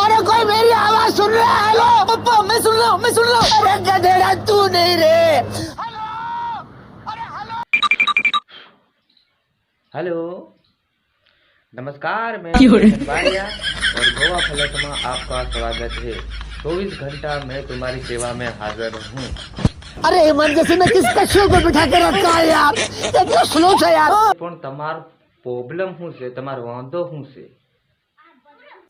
अरे कोई मेरी आवाज सुन रहा है हेलो पप्पा मैं सुन रहा हूँ मैं सुन रहा हूँ अरे गधेड़ा तू नहीं रे हेलो नमस्कार मैं अमित वारिया और गोवा फ्लैट में आपका स्वागत है चौबीस घंटा मैं तुम्हारी सेवा में हाजिर हूँ अरे इमरजेंसी में किस कक्षों को बिठा के रखा है यार इतना स्लो है यार પણ તમારો પ્રોબ્લેમ શું છે તમારો વાંધો શું છે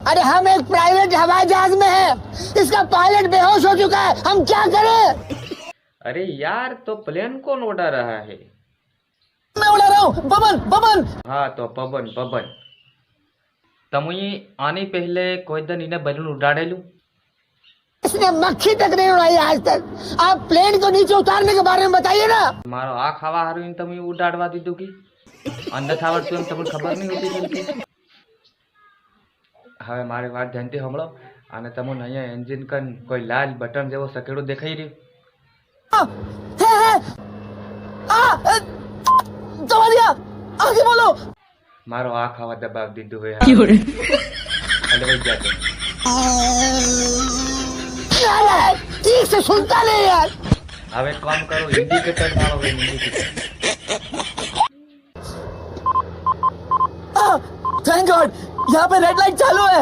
अरे हम एक प्राइवेट हवाई जहाज़ में है। इसका पायलट बेहोश हो चुका है। हम क्या करें? अरे यार तो प्लेन कौन उड़ा रहा है? मैं उड़ा रहा हूँ। बबन बबन! हाँ तो बबन बबन। तमुई आने पहले कोई दिन इन्हें बलून उड़ाड़ेलू इसने मक्खी तक नहीं उड़ाई आज तक। आप प्लेन को नीचे उतारने के बारे में बताइए ना। मारो आख हवा हर इन तमुई उड़ाड़वा दी दूगी। अंदर था तुम खबर नहीं होती હવે મારી વાત ધ્યાનથી સાંભળો અને તમને અહીંયા એન્જિન કન કોઈ લાલ બટન જેવો સકેડો દેખાઈ રહ્યો आ, है, है, आ, अ, दबा दिया आगे बोलो મારો આ ખાવા દબાવ દીધું હોય એટલે વહી ગયા તમે साला, ठीक से सुनता नहीं यार હવે એક કામ કરો ઇન્ડિકેટર મારો હવે ઇન્ડિકેટર थैंक गॉड यहाँ पे रेड लाइट चालू है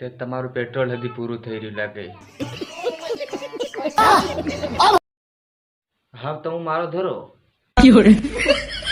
તે તમારું પેટ્રોલ હજી પૂરું થઈ રહ્યું લાગે अब હા તો હું મારો ધરો